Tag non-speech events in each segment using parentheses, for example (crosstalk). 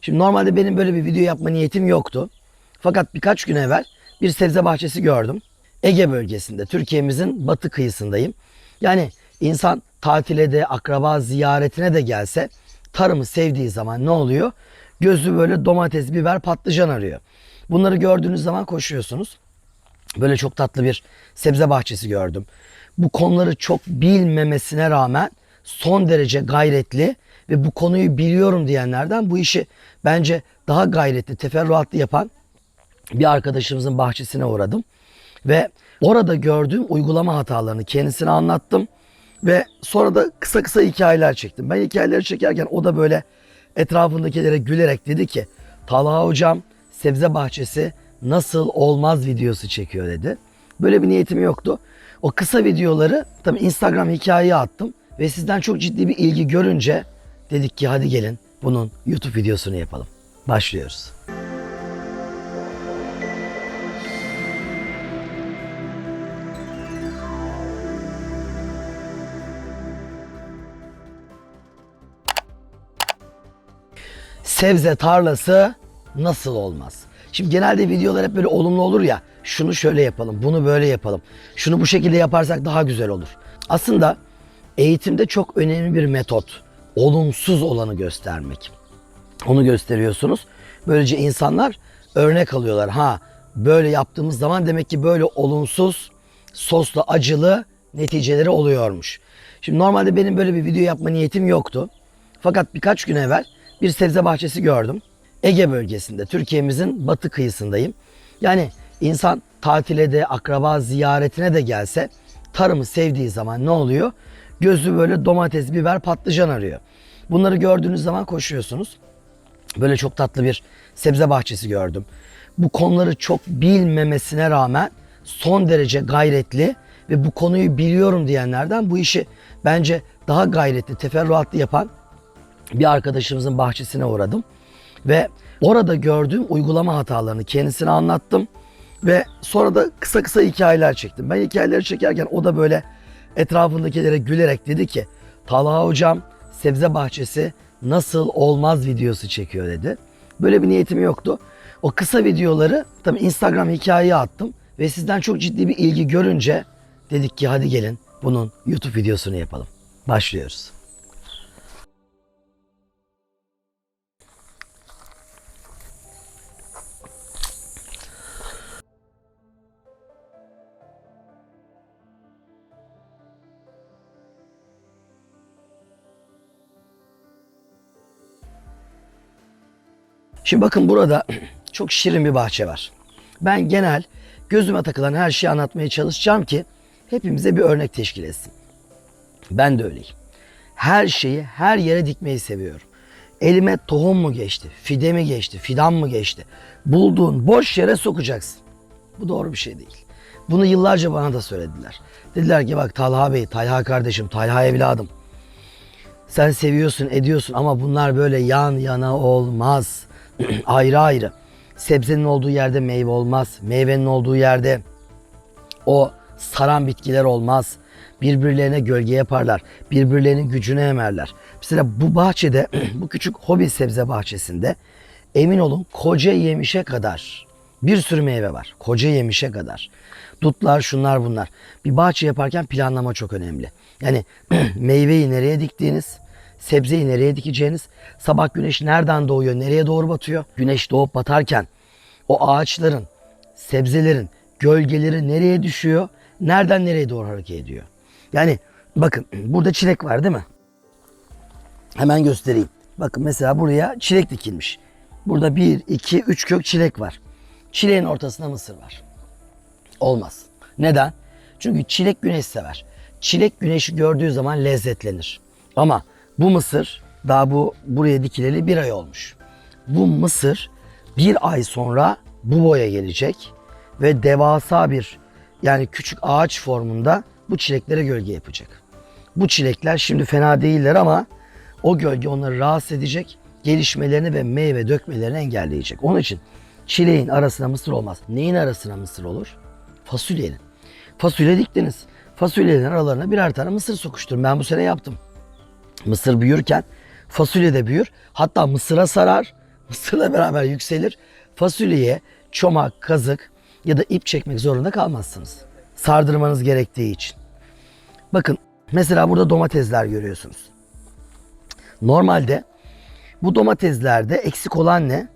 Şimdi normalde benim böyle bir video yapma niyetim yoktu. Fakat birkaç gün evvel bir sebze bahçesi gördüm. Ege bölgesinde, Türkiye'mizin batı kıyısındayım. Yani insan tatile de, akraba ziyaretine de gelse tarımı sevdiği zaman ne oluyor? Gözü böyle domates, biber, patlıcan arıyor. Bunları gördüğünüz zaman koşuyorsunuz. Böyle çok tatlı bir sebze bahçesi gördüm. Bu konuları çok bilmemesine rağmen son derece gayretli ve bu konuyu biliyorum diyenlerden bu işi bence daha gayretli, teferruatlı yapan bir arkadaşımızın bahçesine uğradım. Ve orada gördüğüm uygulama hatalarını kendisine anlattım. Ve sonra da kısa kısa hikayeler çektim. Ben hikayeleri çekerken o da böyle etrafındakilere gülerek dedi ki Talha hocam sebze bahçesi nasıl olmaz videosu çekiyor dedi. Böyle bir niyetim yoktu. O kısa videoları tabii Instagram hikayeye attım. Ve sizden çok ciddi bir ilgi görünce dedik ki hadi gelin bunun YouTube videosunu yapalım. Başlıyoruz. sebze tarlası nasıl olmaz? Şimdi genelde videolar hep böyle olumlu olur ya. Şunu şöyle yapalım, bunu böyle yapalım. Şunu bu şekilde yaparsak daha güzel olur. Aslında eğitimde çok önemli bir metot. Olumsuz olanı göstermek. Onu gösteriyorsunuz. Böylece insanlar örnek alıyorlar. Ha böyle yaptığımız zaman demek ki böyle olumsuz, soslu, acılı neticeleri oluyormuş. Şimdi normalde benim böyle bir video yapma niyetim yoktu. Fakat birkaç gün evvel bir sebze bahçesi gördüm. Ege bölgesinde, Türkiye'mizin batı kıyısındayım. Yani insan tatile de, akraba ziyaretine de gelse tarımı sevdiği zaman ne oluyor? Gözü böyle domates, biber, patlıcan arıyor. Bunları gördüğünüz zaman koşuyorsunuz. Böyle çok tatlı bir sebze bahçesi gördüm. Bu konuları çok bilmemesine rağmen son derece gayretli ve bu konuyu biliyorum diyenlerden bu işi bence daha gayretli, teferruatlı yapan bir arkadaşımızın bahçesine uğradım. Ve orada gördüğüm uygulama hatalarını kendisine anlattım. Ve sonra da kısa kısa hikayeler çektim. Ben hikayeleri çekerken o da böyle etrafındakilere gülerek dedi ki Talha hocam sebze bahçesi nasıl olmaz videosu çekiyor dedi. Böyle bir niyetim yoktu. O kısa videoları tabii Instagram hikayeye attım. Ve sizden çok ciddi bir ilgi görünce dedik ki hadi gelin bunun YouTube videosunu yapalım. Başlıyoruz. Şimdi bakın burada (clears throat) çok şirin bir bahçe var. Ben genel gözüme takılan her şeyi anlatmaya çalışacağım ki hepimize bir örnek teşkil etsin. Ben de öyleyim. Her şeyi her yere dikmeyi seviyorum. Elime tohum mu geçti, fide mi geçti, fidan mı geçti? Bulduğun boş yere sokacaksın. Bu doğru bir şey değil. Bunu yıllarca bana da söylediler. Dediler ki bak Talha Bey, Talha kardeşim, Talha evladım. Sen seviyorsun, ediyorsun ama bunlar böyle yan yana olmaz. (clears throat) ayrı ayrı. Sebzenin olduğu yerde meyve olmaz. Meyvenin olduğu yerde o saran bitkiler olmaz. Birbirlerine gölge yaparlar. Birbirlerinin gücünü emerler. Mesela bu bahçede, (clears throat) bu küçük hobi sebze bahçesinde emin olun koca yemişe kadar bir sürü meyve var. Koca yemişe kadar. Dutlar, şunlar bunlar. Bir bahçe yaparken planlama çok önemli. Yani (clears throat) meyveyi nereye diktiğiniz, sebzeyi nereye dikeceğiniz, sabah güneş nereden doğuyor, nereye doğru batıyor? Güneş doğup batarken o ağaçların, sebzelerin gölgeleri nereye düşüyor, nereden nereye doğru hareket ediyor? Yani bakın (clears throat) burada çilek var değil mi? Hemen göstereyim. Bakın mesela buraya çilek dikilmiş. Burada bir, iki, üç kök çilek var. Çileğin ortasında mısır var. Olmaz. Neden? Çünkü çilek güneş sever. Çilek güneşi gördüğü zaman lezzetlenir. Ama bu mısır daha bu buraya dikileli bir ay olmuş. Bu mısır bir ay sonra bu boya gelecek ve devasa bir yani küçük ağaç formunda bu çileklere gölge yapacak. Bu çilekler şimdi fena değiller ama o gölge onları rahatsız edecek, gelişmelerini ve meyve dökmelerini engelleyecek. Onun için çileğin arasına mısır olmaz. Neyin arasına mısır olur? Fasulyenin. Fasulye diktiniz. Fasulyelerin aralarına birer tane mısır sokuşturun. Ben bu sene yaptım. Mısır büyürken fasulye de büyür. Hatta mısıra sarar, mısırla beraber yükselir. Fasulyeye çomak, kazık ya da ip çekmek zorunda kalmazsınız. Sardırmanız gerektiği için. Bakın mesela burada domatesler görüyorsunuz. Normalde bu domateslerde eksik olan ne?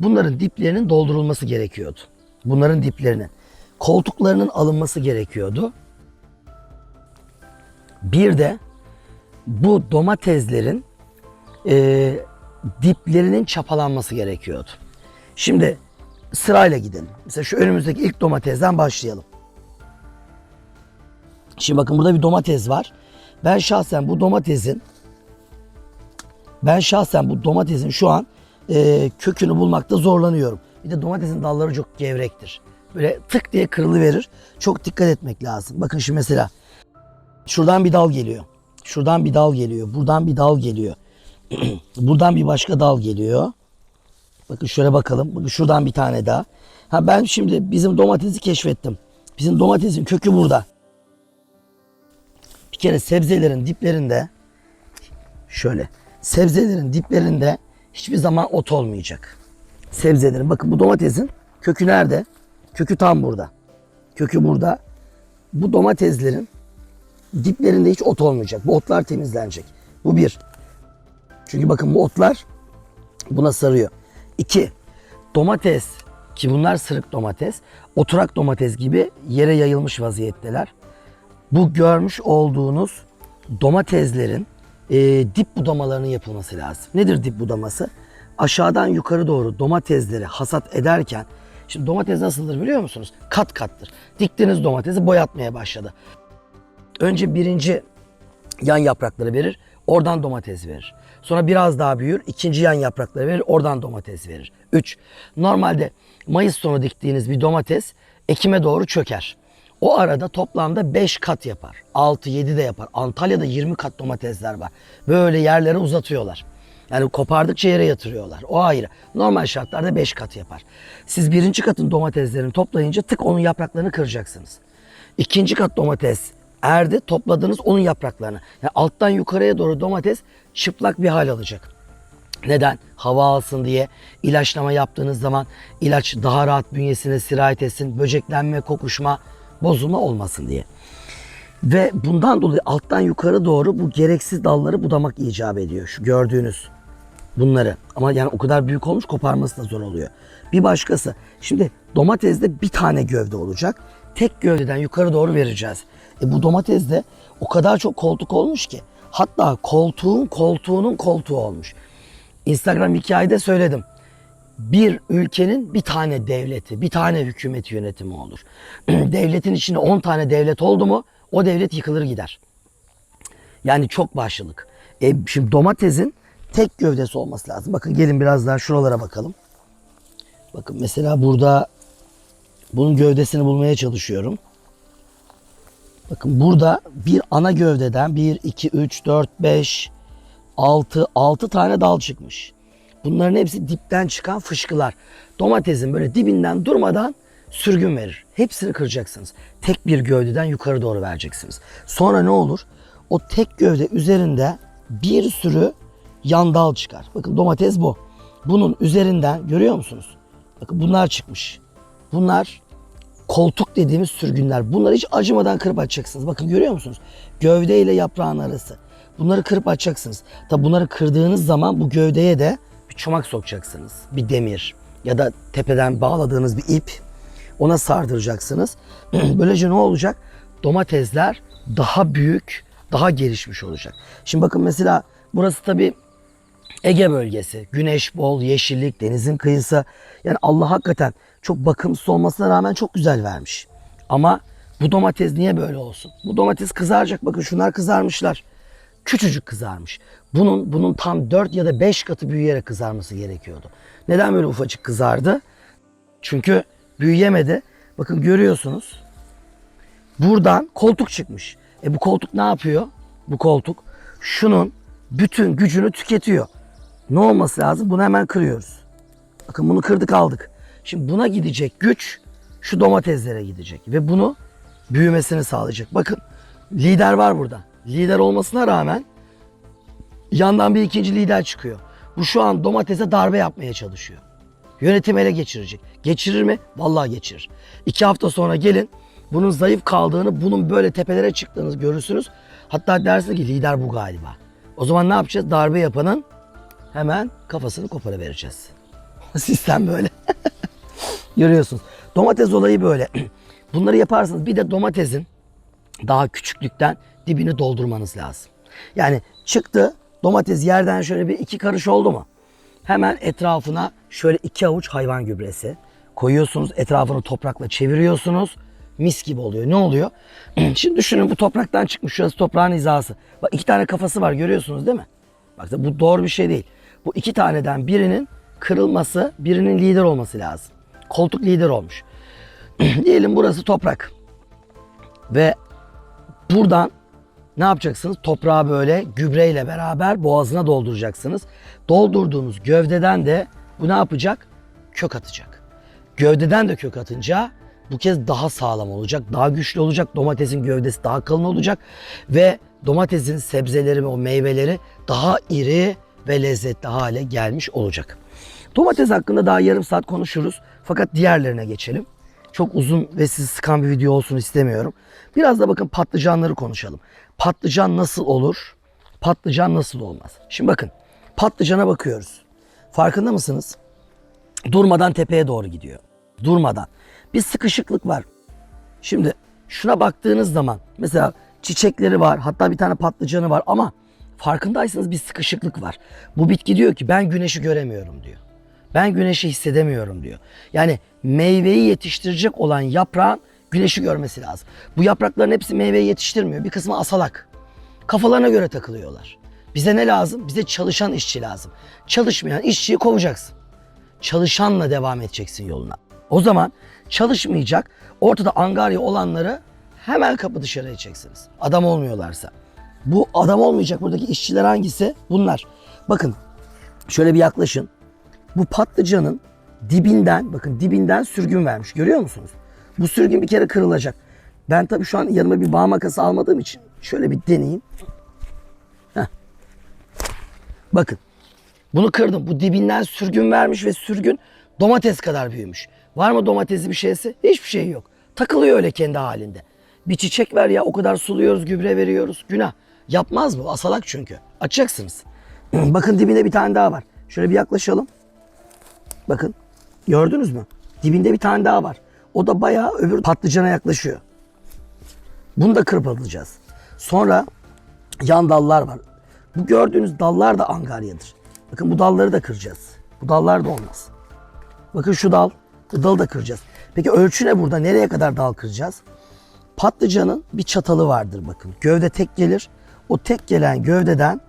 Bunların diplerinin doldurulması gerekiyordu. Bunların diplerinin. Koltuklarının alınması gerekiyordu. Bir de bu domateslerin e, diplerinin çapalanması gerekiyordu. Şimdi sırayla gidelim. Mesela şu önümüzdeki ilk domatesden başlayalım. Şimdi bakın burada bir domates var. Ben şahsen bu domatesin ben şahsen bu domatesin şu an e, kökünü bulmakta zorlanıyorum. Bir de domatesin dalları çok gevrektir. Böyle tık diye kırılıverir. Çok dikkat etmek lazım. Bakın şimdi mesela şuradan bir dal geliyor. Şuradan bir dal geliyor. Buradan bir dal geliyor. (clears throat) buradan bir başka dal geliyor. Bakın şöyle bakalım. Bakın şuradan bir tane daha. Ha ben şimdi bizim domatesi keşfettim. Bizim domatesin kökü burada. Bir kere sebzelerin diplerinde şöyle sebzelerin diplerinde hiçbir zaman ot olmayacak. Sebzelerin bakın bu domatesin kökü nerede? Kökü tam burada. Kökü burada. Bu domateslerin diplerinde hiç ot olmayacak. Bu otlar temizlenecek. Bu bir. Çünkü bakın bu otlar buna sarıyor. İki, domates ki bunlar sırık domates, oturak domates gibi yere yayılmış vaziyetteler. Bu görmüş olduğunuz domateslerin e, dip budamalarının yapılması lazım. Nedir dip budaması? Aşağıdan yukarı doğru domatesleri hasat ederken, şimdi domates nasıldır biliyor musunuz? Kat kattır. Diktiğiniz domatesi boyatmaya başladı. Önce birinci yan yaprakları verir. Oradan domates verir. Sonra biraz daha büyür. ikinci yan yaprakları verir. Oradan domates verir. 3. Normalde Mayıs sonu diktiğiniz bir domates Ekim'e doğru çöker. O arada toplamda 5 kat yapar. 6-7 de yapar. Antalya'da 20 kat domatesler var. Böyle yerlere uzatıyorlar. Yani kopardıkça yere yatırıyorlar. O ayrı. Normal şartlarda 5 kat yapar. Siz birinci katın domateslerini toplayınca tık onun yapraklarını kıracaksınız. İkinci kat domates erdi topladığınız onun yapraklarını. Yani alttan yukarıya doğru domates çıplak bir hal alacak. Neden? Hava alsın diye ilaçlama yaptığınız zaman ilaç daha rahat bünyesine sirayet etsin, böceklenme, kokuşma, bozulma olmasın diye. Ve bundan dolayı alttan yukarı doğru bu gereksiz dalları budamak icap ediyor. Şu gördüğünüz bunları. Ama yani o kadar büyük olmuş koparması da zor oluyor. Bir başkası. Şimdi domatesde bir tane gövde olacak. Tek gövdeden yukarı doğru vereceğiz. E bu domatesde o kadar çok koltuk olmuş ki. Hatta koltuğun koltuğunun koltuğu olmuş. Instagram hikayede söyledim. Bir ülkenin bir tane devleti, bir tane hükümet yönetimi olur. (clears throat) Devletin içinde 10 tane devlet oldu mu o devlet yıkılır gider. Yani çok başlılık. E, şimdi domatesin tek gövdesi olması lazım. Bakın gelin biraz daha şuralara bakalım. Bakın mesela burada bunun gövdesini bulmaya çalışıyorum. Bakın burada bir ana gövdeden 1, 2, 3, 4, 5, 6, 6 tane dal çıkmış. Bunların hepsi dipten çıkan fışkılar. Domatesin böyle dibinden durmadan sürgün verir. Hepsini kıracaksınız. Tek bir gövdeden yukarı doğru vereceksiniz. Sonra ne olur? O tek gövde üzerinde bir sürü yan dal çıkar. Bakın domates bu. Bunun üzerinden görüyor musunuz? Bakın bunlar çıkmış. Bunlar koltuk dediğimiz sürgünler. Bunları hiç acımadan kırıp açacaksınız. Bakın görüyor musunuz? Gövde ile yaprağın arası. Bunları kırıp açacaksınız. Tabi bunları kırdığınız zaman bu gövdeye de bir çomak sokacaksınız. Bir demir ya da tepeden bağladığınız bir ip ona sardıracaksınız. (clears throat) Böylece ne olacak? Domatesler daha büyük, daha gelişmiş olacak. Şimdi bakın mesela burası tabi Ege bölgesi. Güneş bol, yeşillik, denizin kıyısı. Yani Allah hakikaten çok bakımsız olmasına rağmen çok güzel vermiş. Ama bu domates niye böyle olsun? Bu domates kızaracak. Bakın şunlar kızarmışlar. Küçücük kızarmış. Bunun bunun tam 4 ya da 5 katı büyüyerek kızarması gerekiyordu. Neden böyle ufacık kızardı? Çünkü büyüyemedi. Bakın görüyorsunuz. Buradan koltuk çıkmış. E bu koltuk ne yapıyor? Bu koltuk şunun bütün gücünü tüketiyor. Ne olması lazım? Bunu hemen kırıyoruz. Bakın bunu kırdık aldık. Şimdi buna gidecek güç şu domateslere gidecek. Ve bunu büyümesini sağlayacak. Bakın lider var burada. Lider olmasına rağmen yandan bir ikinci lider çıkıyor. Bu şu an domatese darbe yapmaya çalışıyor. Yönetim ele geçirecek. Geçirir mi? Vallahi geçirir. İki hafta sonra gelin bunun zayıf kaldığını, bunun böyle tepelere çıktığını görürsünüz. Hatta dersiniz ki lider bu galiba. O zaman ne yapacağız? Darbe yapanın hemen kafasını koparıvereceğiz. (laughs) Sistem böyle. (laughs) Görüyorsunuz. Domates olayı böyle. (clears throat) Bunları yaparsanız bir de domatesin daha küçüklükten dibini doldurmanız lazım. Yani çıktı domates yerden şöyle bir iki karış oldu mu? Hemen etrafına şöyle iki avuç hayvan gübresi koyuyorsunuz. Etrafını toprakla çeviriyorsunuz. Mis gibi oluyor. Ne oluyor? (clears throat) Şimdi düşünün bu topraktan çıkmış. Şurası toprağın hizası. Bak iki tane kafası var görüyorsunuz değil mi? Bak bu doğru bir şey değil. Bu iki taneden birinin kırılması, birinin lider olması lazım. Koltuk lider olmuş. (clears throat) Diyelim burası toprak. Ve buradan ne yapacaksınız? Toprağı böyle gübreyle beraber boğazına dolduracaksınız. Doldurduğunuz gövdeden de bu ne yapacak? Kök atacak. Gövdeden de kök atınca bu kez daha sağlam olacak, daha güçlü olacak. Domatesin gövdesi daha kalın olacak ve domatesin sebzeleri ve o meyveleri daha iri ve lezzetli hale gelmiş olacak. Domates hakkında daha yarım saat konuşuruz. Fakat diğerlerine geçelim. Çok uzun ve sizi sıkan bir video olsun istemiyorum. Biraz da bakın patlıcanları konuşalım. Patlıcan nasıl olur? Patlıcan nasıl olmaz? Şimdi bakın patlıcana bakıyoruz. Farkında mısınız? Durmadan tepeye doğru gidiyor. Durmadan. Bir sıkışıklık var. Şimdi şuna baktığınız zaman mesela çiçekleri var hatta bir tane patlıcanı var ama farkındaysanız bir sıkışıklık var. Bu bitki diyor ki ben güneşi göremiyorum diyor. Ben güneşi hissedemiyorum diyor. Yani meyveyi yetiştirecek olan yaprağın güneşi görmesi lazım. Bu yaprakların hepsi meyveyi yetiştirmiyor. Bir kısmı asalak. Kafalarına göre takılıyorlar. Bize ne lazım? Bize çalışan işçi lazım. Çalışmayan işçiyi kovacaksın. Çalışanla devam edeceksin yoluna. O zaman çalışmayacak, ortada angarya olanları hemen kapı dışarı edeceksiniz. Adam olmuyorlarsa. Bu adam olmayacak buradaki işçiler hangisi? Bunlar. Bakın şöyle bir yaklaşın. Bu patlıcanın dibinden bakın dibinden sürgün vermiş. Görüyor musunuz? Bu sürgün bir kere kırılacak. Ben tabii şu an yanıma bir bağ makası almadığım için şöyle bir deneyeyim. Heh. Bakın. Bunu kırdım. Bu dibinden sürgün vermiş ve sürgün domates kadar büyümüş. Var mı domatesi bir şeysi? Hiçbir şey yok. Takılıyor öyle kendi halinde. Bir çiçek ver ya o kadar suluyoruz, gübre veriyoruz. Günah. Yapmaz bu. Asalak çünkü. Açacaksınız. (clears throat) Bakın dibinde bir tane daha var. Şöyle bir yaklaşalım. Bakın. Gördünüz mü? Dibinde bir tane daha var. O da bayağı öbür patlıcana yaklaşıyor. Bunu da kırıp. Sonra yan dallar var. Bu gördüğünüz dallar da angaryadır. Bakın bu dalları da kıracağız. Bu dallar da olmaz. Bakın şu dal. Bu dalı da kıracağız. Peki ölçü ne burada? Nereye kadar dal kıracağız? Patlıcanın bir çatalı vardır bakın. Gövde tek gelir. O tek gelen gövdeden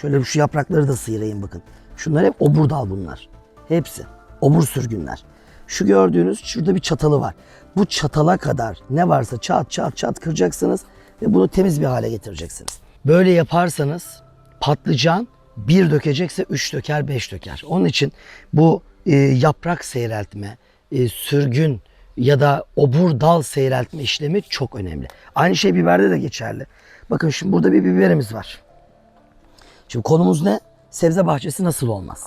şöyle şu yaprakları da sıyırayım bakın. Şunlar hep obur dal bunlar. Hepsi. Obur sürgünler. Şu gördüğünüz şurada bir çatalı var. Bu çatala kadar ne varsa çat çat çat kıracaksınız ve bunu temiz bir hale getireceksiniz. Böyle yaparsanız patlıcan bir dökecekse üç döker, beş döker. Onun için bu e, yaprak seyreltme, e, sürgün ya da obur dal seyreltme işlemi çok önemli. Aynı şey biberde de geçerli. Bakın şimdi burada bir biberimiz var. Şimdi konumuz ne? Sebze bahçesi nasıl olmaz?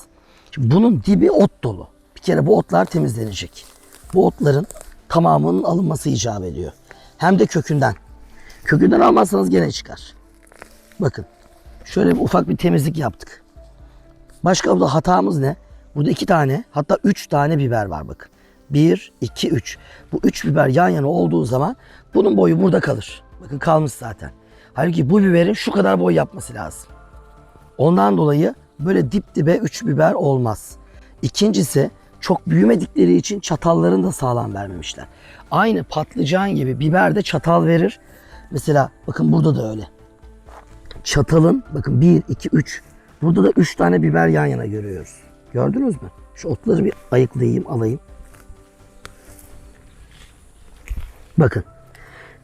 Şimdi bunun dibi ot dolu. Bir kere bu otlar temizlenecek. Bu otların tamamının alınması icap ediyor. Hem de kökünden. Kökünden almazsanız gene çıkar. Bakın. Şöyle bir ufak bir temizlik yaptık. Başka burada hatamız ne? Burada iki tane hatta üç tane biber var bakın. Bir, iki, üç. Bu üç biber yan yana olduğu zaman bunun boyu burada kalır. Bakın kalmış zaten. Halbuki bu biberin şu kadar boy yapması lazım. Ondan dolayı böyle dip dibe üç biber olmaz. İkincisi çok büyümedikleri için çatallarını da sağlam vermemişler. Aynı patlıcan gibi biber de çatal verir. Mesela bakın burada da öyle. Çatalın bakın 1, 2, 3. Burada da 3 tane biber yan yana görüyoruz. Gördünüz mü? Şu otları bir ayıklayayım alayım. Bakın.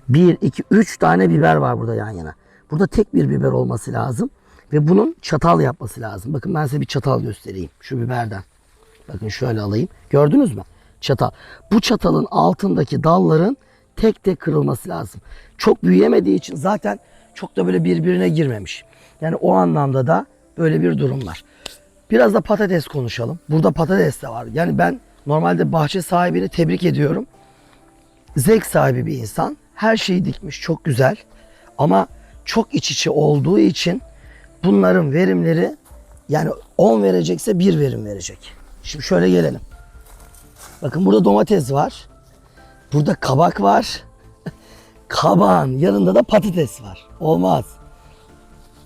1, 2, 3 tane biber var burada yan yana. Burada tek bir biber olması lazım. Ve bunun çatal yapması lazım. Bakın ben size bir çatal göstereyim. Şu biberden. Bakın şöyle alayım. Gördünüz mü? Çatal. Bu çatalın altındaki dalların tek tek kırılması lazım. Çok büyüyemediği için zaten çok da böyle birbirine girmemiş. Yani o anlamda da böyle bir durum var. Biraz da patates konuşalım. Burada patates de var. Yani ben normalde bahçe sahibini tebrik ediyorum. Zevk sahibi bir insan. Her şeyi dikmiş çok güzel. Ama çok iç içe olduğu için bunların verimleri yani 10 verecekse 1 verim verecek. Şimdi şöyle gelelim. Bakın burada domates var. Burada kabak var. (laughs) Kabağın yanında da patates var. Olmaz.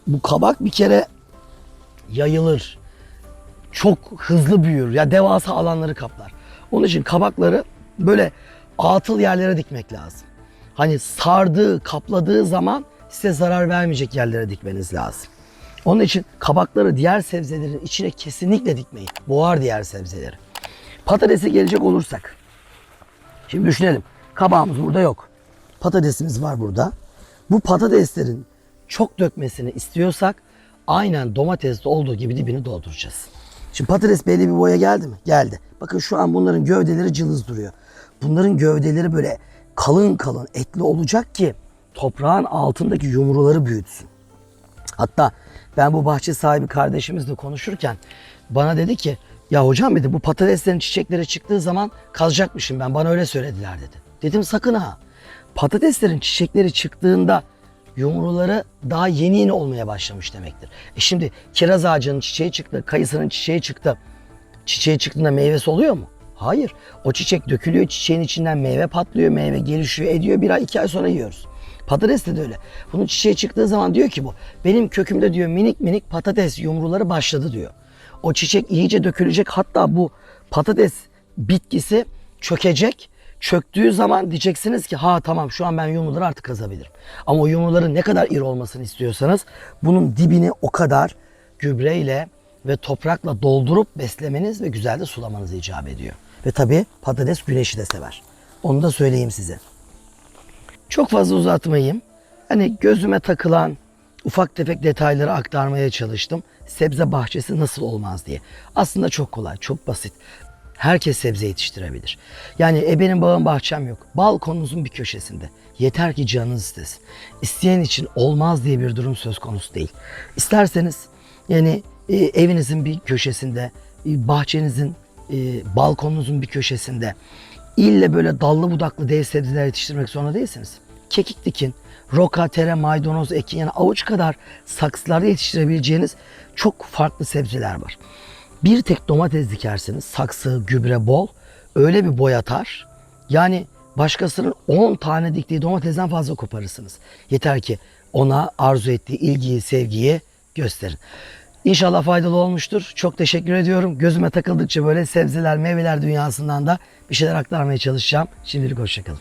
Bu kabak bir kere yayılır. Çok hızlı büyür. Ya devasa alanları kaplar. Onun için kabakları böyle atıl yerlere dikmek lazım. Hani sardığı, kapladığı zaman size zarar vermeyecek yerlere dikmeniz lazım. Onun için kabakları diğer sebzelerin içine kesinlikle dikmeyin. Boğar diğer sebzeleri. Patatese gelecek olursak. Şimdi düşünelim. Kabağımız burada yok. Patatesimiz var burada. Bu patateslerin çok dökmesini istiyorsak aynen domateste olduğu gibi dibini dolduracağız. Şimdi patates belli bir boya geldi mi? Geldi. Bakın şu an bunların gövdeleri cılız duruyor. Bunların gövdeleri böyle kalın kalın etli olacak ki toprağın altındaki yumruları büyütsün. Hatta ben bu bahçe sahibi kardeşimizle konuşurken bana dedi ki ya hocam dedi bu patateslerin çiçekleri çıktığı zaman kazacakmışım ben bana öyle söylediler dedi. Dedim sakın ha. Patateslerin çiçekleri çıktığında yumruları daha yeni yeni olmaya başlamış demektir. E şimdi kiraz ağacının çiçeği çıktı, kayısının çiçeği çıktı. Çiçeği çıktığında meyvesi oluyor mu? Hayır. O çiçek dökülüyor, çiçeğin içinden meyve patlıyor, meyve gelişiyor, ediyor. Bir ay, iki ay sonra yiyoruz. Patates de, de öyle. Bunun çiçeği çıktığı zaman diyor ki bu, benim kökümde diyor minik minik patates yumruları başladı diyor. O çiçek iyice dökülecek. Hatta bu patates bitkisi çökecek. Çöktüğü zaman diyeceksiniz ki ha tamam şu an ben yumruları artık kazabilirim. Ama o yumruların ne kadar iri olmasını istiyorsanız bunun dibini o kadar gübreyle ve toprakla doldurup beslemeniz ve güzel de sulamanız icap ediyor. Ve tabii patates güneşi de sever. Onu da söyleyeyim size. Çok fazla uzatmayayım. Hani gözüme takılan ufak tefek detayları aktarmaya çalıştım. Sebze bahçesi nasıl olmaz diye. Aslında çok kolay, çok basit. Herkes sebze yetiştirebilir. Yani e benim bağım bahçem yok. Balkonunuzun bir köşesinde. Yeter ki canınız istesin. İsteyen için olmaz diye bir durum söz konusu değil. İsterseniz yani e, evinizin bir köşesinde, e, bahçenizin, e, balkonunuzun bir köşesinde ille böyle dallı budaklı dev sebzeler yetiştirmek zorunda değilsiniz. Kekik dikin, roka, tere, maydanoz ekin yani avuç kadar saksılarda yetiştirebileceğiniz çok farklı sebzeler var. Bir tek domates dikerseniz saksı, gübre bol öyle bir boy atar. Yani başkasının 10 tane diktiği domatesten fazla koparırsınız. Yeter ki ona arzu ettiği ilgiyi, sevgiyi gösterin. İnşallah faydalı olmuştur. Çok teşekkür ediyorum. Gözüme takıldıkça böyle sebzeler, meyveler dünyasından da bir şeyler aktarmaya çalışacağım. Şimdilik hoşçakalın.